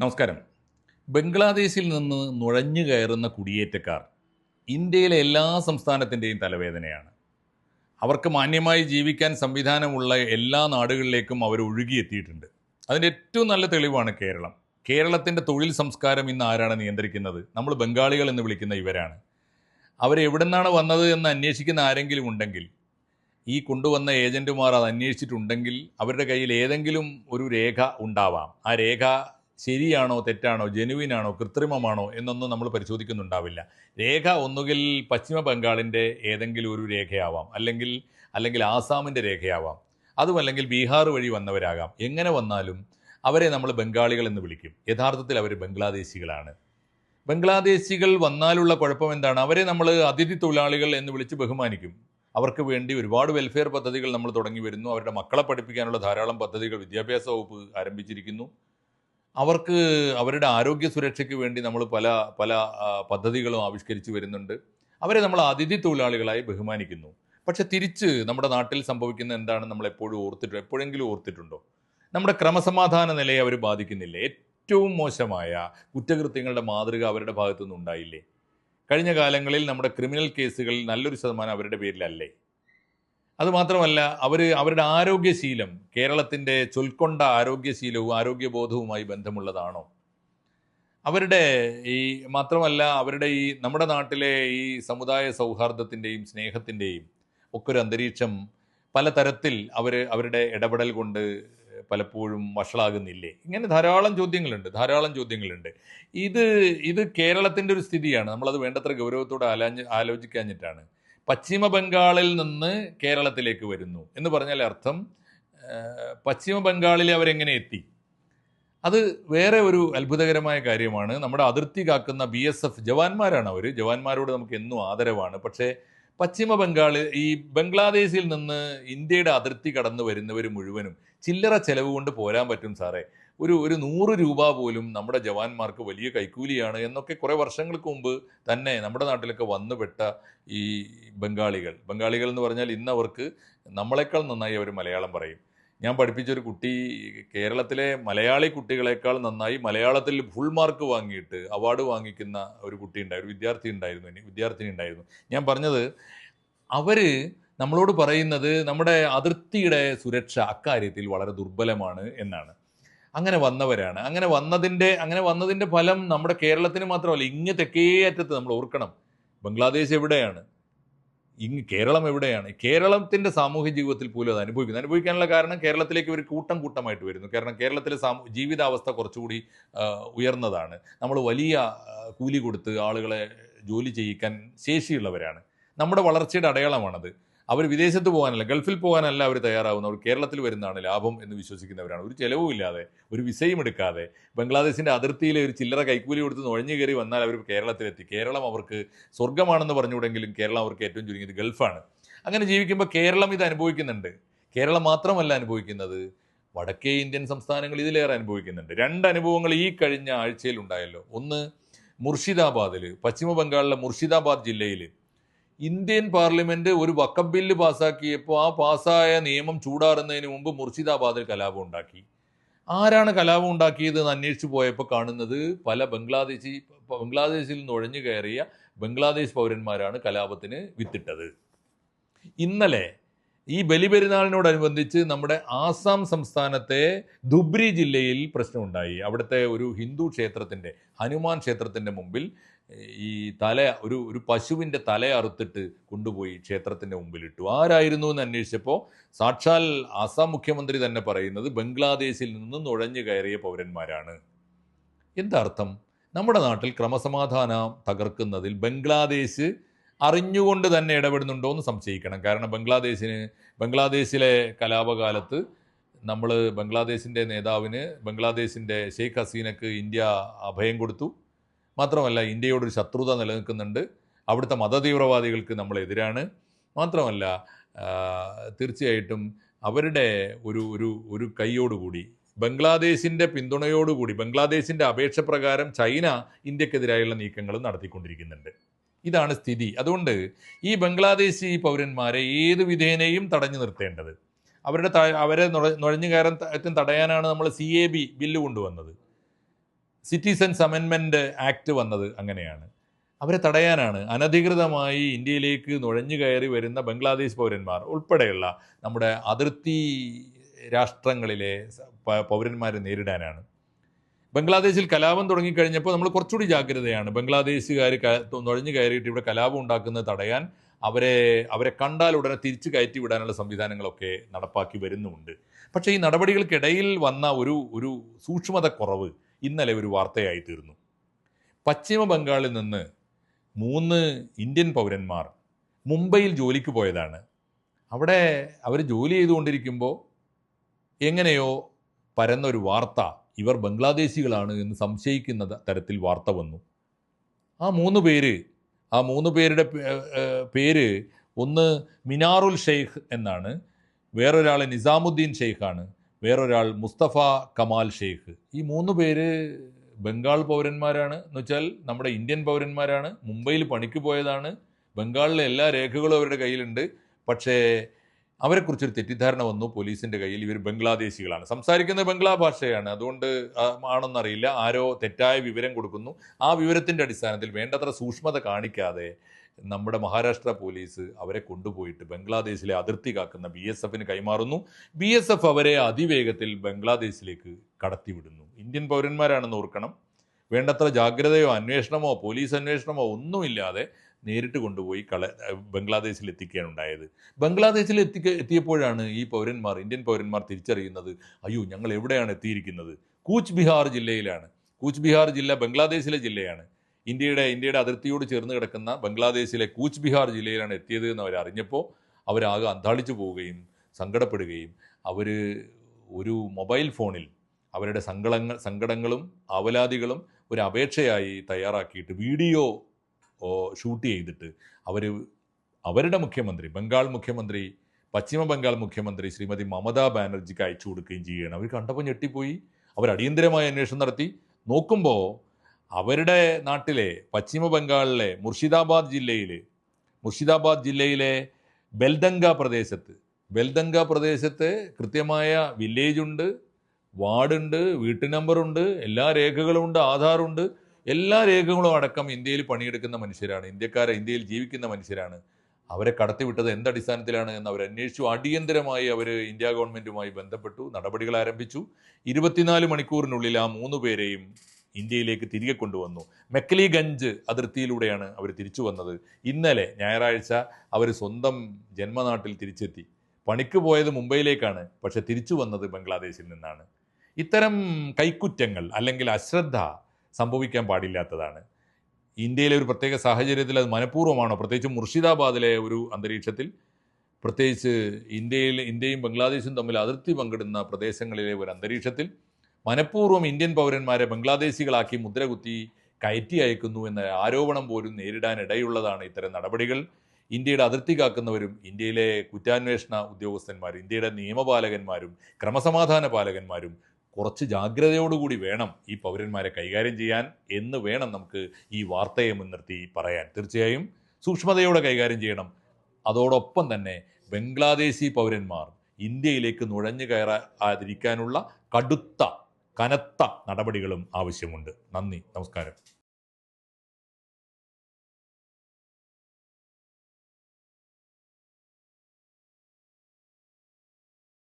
നമസ്കാരം. ബംഗ്ലാദേശിൽ നിന്ന് നുഴഞ്ഞു കയറുന്ന കുടിയേറ്റക്കാർ ഇന്ത്യയിലെ എല്ലാ സംസ്ഥാനത്തിന്റെയും തലവേദനയാണ്. അവർക്ക് മാന്യമായി ജീവിക്കാൻ സംവിധാനമുള്ള എല്ലാ നാടുകളിലേക്കും അവർ ഒഴുകിയെത്തിയിട്ടുണ്ട്. അതിന്റെ ഏറ്റവും നല്ല തെളിവാണ് കേരളം. കേരളത്തിന്റെ തൊഴിൽ സംസ്കാരം ഇന്ന് ആരാണ് നിയന്ത്രിക്കുന്നത്? നമ്മൾ ബംഗാളികൾ എന്ന് വിളിക്കുന്ന ഇവരാണ്. നിന്നാണ് വന്നത് എന്ന് അന്വേഷിക്കുന്ന ആരെങ്കിലും ഉണ്ടെങ്കിൽ ഈ കൊണ്ടുവന്ന ഏജന്റുമാർ അത് അന്വേഷിച്ചിട്ടുണ്ടെങ്കിൽ അവരുടെ കയ്യിൽ ഏതെങ്കിലും ഒരു രേഖ ഉണ്ടാവാം. ആ രേഖ ശരിയാണോ തെറ്റാണോ ജെനുവിനാണോ കൃത്രിമമാണോ എന്നൊന്നും നമ്മൾ പരിശോധിക്കുന്നുണ്ടാവില്ല. രേഖ ഒന്നുകിൽ പശ്ചിമ ബംഗാളിന്റെ ഏതെങ്കിലും ഒരു രേഖയാവാം. അല്ലെങ്കിൽ അല്ലെങ്കിൽ ആസാമിന്റെ രേഖയാവാം. അതുമല്ലെങ്കിൽ ബീഹാർ വഴി വന്നവരാകാം. എങ്ങനെ വന്നാലും അവരെ നമ്മൾ ബംഗാളികൾ എന്ന് വിളിക്കും. യഥാർത്ഥത്തിൽ അവർ ബംഗ്ലാദേശികളാണ്. ബംഗ്ലാദേശികൾ വന്നാലുള്ള കുഴപ്പം എന്താണ്? അവരെ നമ്മൾ അതിഥി തൊഴിലാളികൾ എന്ന് വിളിച്ച് ബഹുമാനിക്കും. അവർക്ക് വേണ്ടി ഒരുപാട് വെൽഫെയർ പദ്ധതികൾ നമ്മൾ തുടങ്ങി വരുന്നു. അവരുടെ മക്കളെ പഠിപ്പിക്കാനുള്ള ധാരാളം പദ്ധതികൾ വിദ്യാഭ്യാസ വകുപ്പ് ആരംഭിച്ചിരിക്കുന്നു. അവർക്ക് അവരുടെ ആരോഗ്യ സുരക്ഷയ്ക്ക് വേണ്ടി നമ്മൾ പല പല പദ്ധതികളും ആവിഷ്കരിച്ചു വരുന്നുണ്ട്. അവരെ നമ്മൾ അതിഥി തൊഴിലാളികളായി ബഹുമാനിക്കുന്നു. പക്ഷെ തിരിച്ച് നമ്മുടെ നാട്ടിൽ സംഭവിക്കുന്ന എന്താണ് നമ്മൾ എപ്പോഴും ഓർത്തിട്ട് എപ്പോഴെങ്കിലും ഓർത്തിട്ടുണ്ടോ? നമ്മുടെ ക്രമസമാധാന നിലയെ അവർ ബാധിക്കുന്നില്ല. ഏറ്റവും മോശമായ കുറ്റകൃത്യങ്ങളുടെ മാതൃക അവരുടെ ഭാഗത്തുനിന്ന് ഉണ്ടായില്ലേ? കഴിഞ്ഞ കാലങ്ങളിൽ നമ്മുടെ ക്രിമിനൽ കേസുകളിൽ നല്ലൊരു ശതമാനം അവരുടെ പേരിലല്ലേ? അതുമാത്രമല്ല അവർ അവരുടെ ആരോഗ്യശീലം കേരളത്തിന്റെ ചൊൽക്കൊണ്ട ആരോഗ്യശീലവും ആരോഗ്യബോധവുമായി ബന്ധമുള്ളതാണോ? അവരുടെ ഈ മാത്രമല്ല അവരുടെ ഈ നമ്മുടെ നാട്ടിലെ ഈ സമുദായ സൗഹാർദ്ദത്തിന്റെയും സ്നേഹത്തിന്റെയും ഒക്കെ ഒരു അന്തരീക്ഷം പലതരത്തിൽ അവർ അവരുടെ ഇടപെടൽ കൊണ്ട് പലപ്പോഴും വഷളാകുന്നില്ലേ? ഇങ്ങനെ ധാരാളം ചോദ്യങ്ങളുണ്ട് ധാരാളം ചോദ്യങ്ങളുണ്ട്. ഇത് ഇത് കേരളത്തിന്റെ ഒരു സ്ഥിതിയാണ്. നമ്മളത് വേണ്ടത്ര ഗൗരവത്തോടെ ആലാഞ്ഞ് ആലോചിക്കാഞ്ഞിട്ടാണ്. പശ്ചിമ ബംഗാളിൽ നിന്ന് കേരളത്തിലേക്ക് വരുന്നു. എന്ന് പറഞ്ഞാൽ അർത്ഥം പശ്ചിമ ബംഗാളിൽ അവരെങ്ങനെ എത്തി? അത് വേറെ ഒരു അത്ഭുതകരമായ കാര്യമാണ്. നമ്മുടെ അതിർത്തി കാക്കുന്ന ബി എസ് എഫ് ജവാന്മാരാണ് അവർ ജവാന്മാരോട് നമുക്ക് എന്നും ആദരവാണ്. പക്ഷേ പശ്ചിമ ബംഗാളിൽ ഈ ബംഗ്ലാദേശിൽ നിന്ന് ഇന്ത്യയുടെ അതിർത്തി കടന്നു വരുന്നവർ മുഴുവനും ചില്ലറ ചെലവ് കൊണ്ട് പോരാൻ പറ്റും സാറേ. ഒരു ഒരു നൂറ് രൂപ പോലും നമ്മുടെ ജവാന്മാർക്ക് വലിയ കൈക്കൂലിയാണ് എന്നൊക്കെ കുറേ വർഷങ്ങൾക്ക് മുമ്പ് തന്നെ നമ്മുടെ നാട്ടിലൊക്കെ വന്നുപെട്ട ഈ ബംഗാളികൾ. ബംഗാളികൾ എന്ന് പറഞ്ഞാൽ ഇന്ന് അവർക്ക് നമ്മളെക്കാൾ നന്നായി അവർ മലയാളം പറയും. ഞാൻ പഠിപ്പിച്ചൊരു കുട്ടി കേരളത്തിലെ മലയാളി കുട്ടികളെക്കാൾ നന്നായി മലയാളത്തിൽ ഫുൾ മാർക്ക് വാങ്ങിയിട്ട് അവാർഡ് വാങ്ങിക്കുന്ന ഒരു കുട്ടി ഉണ്ടായി ഒരു വിദ്യാർത്ഥി ഉണ്ടായിരുന്നു ഇനി വിദ്യാർത്ഥിനി ഉണ്ടായിരുന്നു. ഞാൻ പറഞ്ഞത് അവർ നമ്മളോട് പറയുന്നത് നമ്മുടെ അതിർത്തിയുടെ സുരക്ഷ അക്കാര്യത്തിൽ വളരെ ദുർബലമാണ് എന്നാണ്. അങ്ങനെ വന്നവരാണ്. അങ്ങനെ വന്നതിന്റെ അങ്ങനെ വന്നതിന്റെ ഫലം നമ്മുടെ കേരളത്തിന് മാത്രമല്ല ഇങ്ങ് തെക്കേ അറ്റത്ത് നമ്മൾ ഓർക്കണം. ബംഗ്ലാദേശ് എവിടെയാണ്? ഇങ്ങ് കേരളം എവിടെയാണ്? കേരളത്തിന്റെ സാമൂഹ്യ ജീവിതത്തിൽ പോലും അത് അനുഭവിക്കുന്നു. അനുഭവിക്കാനുള്ള കാരണം കേരളത്തിലേക്ക് ഇവർ കൂട്ടം കൂട്ടമായിട്ട് വരുന്നു. കാരണം കേരളത്തിലെ സാമൂ ജീവിതാവസ്ഥ കുറച്ചുകൂടി ഉയർന്നതാണ്. നമ്മൾ വലിയ കൂലി കൊടുത്ത് ആളുകളെ ജോലി ചെയ്യിക്കാൻ ശേഷിയുള്ളവരാണ്. നമ്മുടെ വളർച്ചയുടെ അടയാളമാണത്. അവർ വിദേശത്ത് പോകാനല്ല ഗൾഫിൽ പോകാനല്ല അവർ തയ്യാറാവുന്നവർ കേരളത്തിൽ വരുന്നതാണ് ലാഭം എന്ന് വിശ്വസിക്കുന്നവരാണ്. ഒരു ചെലവും ഇല്ലാതെ ഒരു വിസയും എടുക്കാതെ ബംഗ്ലാദേശിന്റെ അതിർത്തിയിൽ ഒരു ചില്ലറ കൈക്കൂലി കൊടുത്ത് നുഴഞ്ഞു കയറി വന്നാൽ അവർ കേരളത്തിലെത്തി. കേരളം അവർക്ക് സ്വർഗമാണെന്ന് പറഞ്ഞുകൂടെങ്കിലും കേരളം അവർക്ക് ഏറ്റവും ചുരുങ്ങിയത് ഗൾഫാണ്. അങ്ങനെ ജീവിക്കുമ്പോൾ കേരളം ഇത് അനുഭവിക്കുന്നുണ്ട്. കേരളം മാത്രമല്ല അനുഭവിക്കുന്നത് വടക്കേ ഇന്ത്യൻ സംസ്ഥാനങ്ങൾ ഇതിലേറെ അനുഭവിക്കുന്നുണ്ട്. രണ്ട് അനുഭവങ്ങൾ ഈ കഴിഞ്ഞ ആഴ്ചയിൽ ഉണ്ടായല്ലോ. ഒന്ന് മുർഷിദാബാദിൽ പശ്ചിമ ബംഗാളിലെ മുർഷിദാബാദ് ജില്ലയിൽ ഇന്ത്യൻ പാർലമെന്റ് ഒരു വക്കം ബില്ല് പാസ്സാക്കിയപ്പോൾ ആ പാസ്സായ നിയമം ചൂടാറുന്നതിന് മുമ്പ് മുർഷിദാബാദിൽ കലാപം ഉണ്ടാക്കി. ആരാണ് കലാപം ഉണ്ടാക്കിയത് എന്ന് അന്വേഷിച്ചു പോയപ്പോൾ കാണുന്നത് പല ബംഗ്ലാദേശി ബംഗ്ലാദേശിൽ നിന്ന് ഒഴിഞ്ഞു കയറിയ ബംഗ്ലാദേശ് പൗരന്മാരാണ് കലാപത്തിന് വിത്തിട്ടത്. ഇന്നലെ ഈ ബലിപെരുന്നാളിനോടനുബന്ധിച്ച് നമ്മുടെ ആസാം സംസ്ഥാനത്തെ ധുബ്രി ജില്ലയിൽ പ്രശ്നമുണ്ടായി. അവിടുത്തെ ഒരു ഹിന്ദു ക്ഷേത്രത്തിന്റെ ഹനുമാൻ ക്ഷേത്രത്തിന്റെ മുമ്പിൽ ഈ തല ഒരു ഒരു പശുവിന്റെ തല അറുത്തിട്ട് കൊണ്ടുപോയി ക്ഷേത്രത്തിന്റെ മുമ്പിലിട്ടു. ആരായിരുന്നു എന്ന് അന്വേഷിച്ചപ്പോൾ സാക്ഷാൽ ആസാം മുഖ്യമന്ത്രി തന്നെ പറയുന്നത് ബംഗ്ലാദേശിൽ നിന്ന് നുഴഞ്ഞു കയറിയ പൗരന്മാരാണ്. എന്താർത്ഥം നമ്മുടെ നാട്ടിൽ ക്രമസമാധാനം തകർക്കുന്നതിൽ ബംഗ്ലാദേശ് അറിഞ്ഞുകൊണ്ട് തന്നെ ഇടപെടുന്നുണ്ടോ എന്ന് സംശയിക്കണം. കാരണം ബംഗ്ലാദേശിന് ബംഗ്ലാദേശിലെ കലാപകാലത്ത് നമ്മൾ ബംഗ്ലാദേശിന്റെ നേതാവിന് ബംഗ്ലാദേശിന്റെ ഷെയ്ഖ് ഹസീനക്ക് ഇന്ത്യ അഭയം കൊടുത്തു. മാത്രമല്ല ഇന്ത്യയോടൊരു ശത്രുത നിലനിൽക്കുന്നുണ്ട്. അവിടുത്തെ മതതീവ്രവാദികൾക്ക് നമ്മൾ എതിരാണ്. മാത്രമല്ല തീർച്ചയായിട്ടും അവരുടെ ഒരു ഒരു ഒരു കൈയോടുകൂടി ബംഗ്ലാദേശിന്റെ പിന്തുണയോടുകൂടി ബംഗ്ലാദേശിന്റെ അപേക്ഷ പ്രകാരം ചൈന ഇന്ത്യക്കെതിരായുള്ള നീക്കങ്ങൾ നടത്തിക്കൊണ്ടിരിക്കുന്നുണ്ട്. ഇതാണ് സ്ഥിതി. അതുകൊണ്ട് ഈ ബംഗ്ലാദേശി പൗരന്മാരെ ഏത് വിധേനയും തടഞ്ഞു നിർത്തേണ്ടത്. അവരുടെ അവരെ നുഴ- നുഴഞ്ഞു തടയാനാണ് നമ്മൾ സി എ ബി ബില്ല് കൊണ്ടുവന്നത്. സിറ്റിസൺസ് അമെൻമെന്റ് ആക്ട് വന്നത് അങ്ങനെയാണ്. അവരെ തടയാനാണ് അനധികൃതമായി ഇന്ത്യയിലേക്ക് നുഴഞ്ഞു കയറി വരുന്ന ബംഗ്ലാദേശ് പൗരന്മാർ ഉൾപ്പെടെയുള്ള നമ്മുടെ അതിർത്തി രാഷ്ട്രങ്ങളിലെ പൗരന്മാരെ നേരിടാനാണ്. ബംഗ്ലാദേശിൽ കലാപം തുടങ്ങിക്കഴിഞ്ഞപ്പോൾ നമ്മൾ കുറച്ചുകൂടി ജാഗ്രതയാണ്. ബംഗ്ലാദേശുകാർ നുഴഞ്ഞു കയറിയിട്ട് ഇവിടെ കലാപം ഉണ്ടാക്കുന്നത് തടയാൻ അവരെ അവരെ കണ്ടാൽ ഉടനെ തിരിച്ചു കയറ്റി വിടാനുള്ള സംവിധാനങ്ങളൊക്കെ നടപ്പാക്കി വരുന്നുമുണ്ട്. പക്ഷേ ഈ നടപടികൾക്കിടയിൽ വന്ന ഒരു ഒരു സൂക്ഷ്മത കുറവ് ഇന്നലെ ഒരു വാർത്തയായി തീർന്നു പശ്ചിമ ബംഗാളിൽ നിന്ന് മൂന്ന് ഇന്ത്യൻ പൗരന്മാർ മുംബൈയിൽ ജോലിക്ക് പോയതാണ്. അവിടെ അവർ ജോലി ചെയ്തുകൊണ്ടിരിക്കുമ്പോൾ എങ്ങനെയോ പരന്ന ഒരു വാർത്ത ഇവർ ബംഗ്ലാദേശികളാണ് എന്ന് സംശയിക്കുന്ന തരത്തിൽ വാർത്ത വന്നു. ആ മൂന്ന് പേര് ആ മൂന്ന് പേരുടെ പേര് ഒന്ന് മിനാറുൽ ഷെയ്ഖ് എന്നാണ് വേറൊരാൾ നിസാമുദ്ദീൻ ഷെയ്ഖാണ്. വേറൊരാൾ മുസ്തഫ കമാൽ ഷെയ്ഖ്. ഈ മൂന്ന് പേര് ബംഗാൾ പൗരന്മാരാണ്. എന്ന് വെച്ചാൽ നമ്മുടെ ഇന്ത്യൻ പൗരന്മാരാണ്. മുംബൈയിൽ പണിക്ക് പോയതാണ്. ബംഗാളിലെ എല്ലാ രേഖകളും അവരുടെ കയ്യിലുണ്ട്. പക്ഷേ അവരെക്കുറിച്ചൊരു തെറ്റിദ്ധാരണ വന്നു പോലീസിന്റെ കയ്യിൽ. ഇവർ ബംഗ്ലാദേശികളാണ്. സംസാരിക്കുന്നത് ബംഗ്ലാ ഭാഷയാണ്. അതുകൊണ്ട് ആണെന്നറിയില്ല. ആരോ തെറ്റായ വിവരം കൊടുക്കുന്നു. ആ വിവരത്തിന്റെ അടിസ്ഥാനത്തിൽ വേണ്ടത്ര സൂക്ഷ്മത കാണിക്കാതെ നമ്മുടെ മഹാരാഷ്ട്ര പോലീസ് അവരെ കൊണ്ടുപോയിട്ട് ബംഗ്ലാദേശിലെ അതിർത്തി കാക്കുന്ന ബി എസ് എഫിന് കൈമാറുന്നു. ബി എസ് എഫ് അവരെ അതിവേഗത്തിൽ ബംഗ്ലാദേശിലേക്ക് കടത്തിവിടുന്നു. ഇന്ത്യൻ പൗരന്മാരാണെന്ന് ഓർക്കണം. വേണ്ടത്ര ജാഗ്രതയോ അന്വേഷണമോ പോലീസ് അന്വേഷണമോ ഒന്നുമില്ലാതെ നേരിട്ട് കൊണ്ടുപോയി കള ബംഗ്ലാദേശിൽ എത്തിക്കുകയാണ് ഉണ്ടായത് ബംഗ്ലാദേശിൽ എത്തിക്ക എത്തിയപ്പോഴാണ് ഈ പൗരന്മാർ ഇന്ത്യൻ പൗരന്മാർ തിരിച്ചറിയുന്നത് അയ്യോ ഞങ്ങൾ എവിടെയാണ് എത്തിയിരിക്കുന്നത്? കൂച്ച് ബിഹാർ ജില്ലയിലാണ്. കൂച്ച് ബിഹാർ ജില്ല ബംഗ്ലാദേശിലെ ജില്ലയാണ്. ഇന്ത്യയുടെ ഇന്ത്യയുടെ അതിർത്തിയോട് ചേർന്ന് കിടക്കുന്ന ബംഗ്ലാദേശിലെ കൂച്ച് ബിഹാർ ജില്ലയിലാണ് എത്തിയത് എന്ന് അവർ അറിഞ്ഞപ്പോൾ അവരാകെ അന്താളിച്ചു പോവുകയും സങ്കടപ്പെടുകയും അവർ ഒരു മൊബൈൽ ഫോണിൽ അവരുടെ സങ്കടങ്ങൾ സങ്കടങ്ങളും അവലാദികളും ഒരു അപേക്ഷയായി തയ്യാറാക്കിയിട്ട് വീഡിയോ ഷൂട്ട് ചെയ്തിട്ട് അവർ അവരുടെ മുഖ്യമന്ത്രി ബംഗാൾ മുഖ്യമന്ത്രി പശ്ചിമ ബംഗാൾ മുഖ്യമന്ത്രി ശ്രീമതി മമതാ ബാനർജിക്ക് അയച്ചു കൊടുക്കുകയും ചെയ്യുകയാണ്. അവർ കണ്ടപ്പോൾ ഞെട്ടിപ്പോയി. അവർ അടിയന്തരമായ അന്വേഷണം നടത്തി. നോക്കുമ്പോൾ അവരുടെ നാട്ടിലെ പശ്ചിമ ബംഗാളിലെ മുർഷിദാബാദ് ജില്ലയിൽ മുർഷിദാബാദ് ജില്ലയിലെ ബെൽദങ്ക പ്രദേശത്ത് ബെൽദങ്ക പ്രദേശത്ത് കൃത്യമായ വില്ലേജ് ഉണ്ട് വാർഡുണ്ട് വീട്ടു നമ്പറുണ്ട് എല്ലാ രേഖകളും ഉണ്ട് ആധാറുണ്ട് എല്ലാ രേഖകളും അടക്കം ഇന്ത്യയിൽ പണിയെടുക്കുന്ന മനുഷ്യരാണ് ഇന്ത്യക്കാരെ ഇന്ത്യയിൽ ജീവിക്കുന്ന മനുഷ്യരാണ്. അവരെ കടത്തിവിട്ടത് എന്തടിസ്ഥാനത്തിലാണ് എന്ന് അവർ അന്വേഷിച്ചു. അടിയന്തരമായി അവർ ഇന്ത്യ ഗവൺമെന്റുമായി ബന്ധപ്പെട്ടു നടപടികൾ ആരംഭിച്ചു. ഇരുപത്തിനാല് മണിക്കൂറിനുള്ളിൽ ആ മൂന്ന് പേരെയും ഇന്ത്യയിലേക്ക് തിരികെ കൊണ്ടുവന്നു. മെക്കലിഗഞ്ച് അതിർത്തിയിലൂടെയാണ് അവർ തിരിച്ചു വന്നത്. ഇന്നലെ ഞായറാഴ്ച അവർ സ്വന്തം ജന്മനാട്ടിൽ തിരിച്ചെത്തി. പണിക്ക് പോയത് മുംബൈയിലേക്കാണ് പക്ഷെ തിരിച്ചു വന്നത് ബംഗ്ലാദേശിൽ നിന്നാണ്. ഇത്തരം കൈക്കുറ്റങ്ങൾ അല്ലെങ്കിൽ അശ്രദ്ധ സംഭവിക്കാൻ പാടില്ലാത്തതാണ്. ഇന്ത്യയിലെ ഒരു പ്രത്യേക സാഹചര്യത്തിൽ അത് മനഃപൂർവമാണോ? പ്രത്യേകിച്ച് മുർഷിദാബാദിലെ ഒരു അന്തരീക്ഷത്തിൽ പ്രത്യേകിച്ച് ഇന്ത്യയിൽ ഇന്ത്യയും ബംഗ്ലാദേശും തമ്മിൽ അതിർത്തി പങ്കിടുന്ന പ്രദേശങ്ങളിലെ ഒരു അന്തരീക്ഷത്തിൽ മനഃപൂർവം ഇന്ത്യൻ പൗരന്മാരെ ബംഗ്ലാദേശികളാക്കി മുദ്രകുത്തി കയറ്റി അയക്കുന്നു എന്ന ആരോപണം പോലും നേരിടാനിടയുള്ളതാണ് ഇത്തരം നടപടികൾ. ഇന്ത്യയുടെ അതിർത്തി കാക്കുന്നവരും ഇന്ത്യയിലെ കുറ്റാന്വേഷണ ഉദ്യോഗസ്ഥന്മാരും ഇന്ത്യയുടെ നിയമപാലകന്മാരും ക്രമസമാധാന പാലകന്മാരും കുറച്ച് ജാഗ്രതയോടുകൂടി വേണം ഈ പൗരന്മാരെ കൈകാര്യം ചെയ്യാൻ എന്ന് വേണം നമുക്ക് ഈ വാർത്തയെ മുൻനിർത്തി പറയാൻ. തീർച്ചയായും സൂക്ഷ്മതയോടെ കൈകാര്യം ചെയ്യണം. അതോടൊപ്പം തന്നെ ബംഗ്ലാദേശി പൗരന്മാർ ഇന്ത്യയിലേക്ക് നുഴഞ്ഞു കയറാതിരിക്കാനുള്ള കടുത്ത കനത്ത നടപടികളും ആവശ്യമുണ്ട്. നന്ദി. നമസ്കാരം.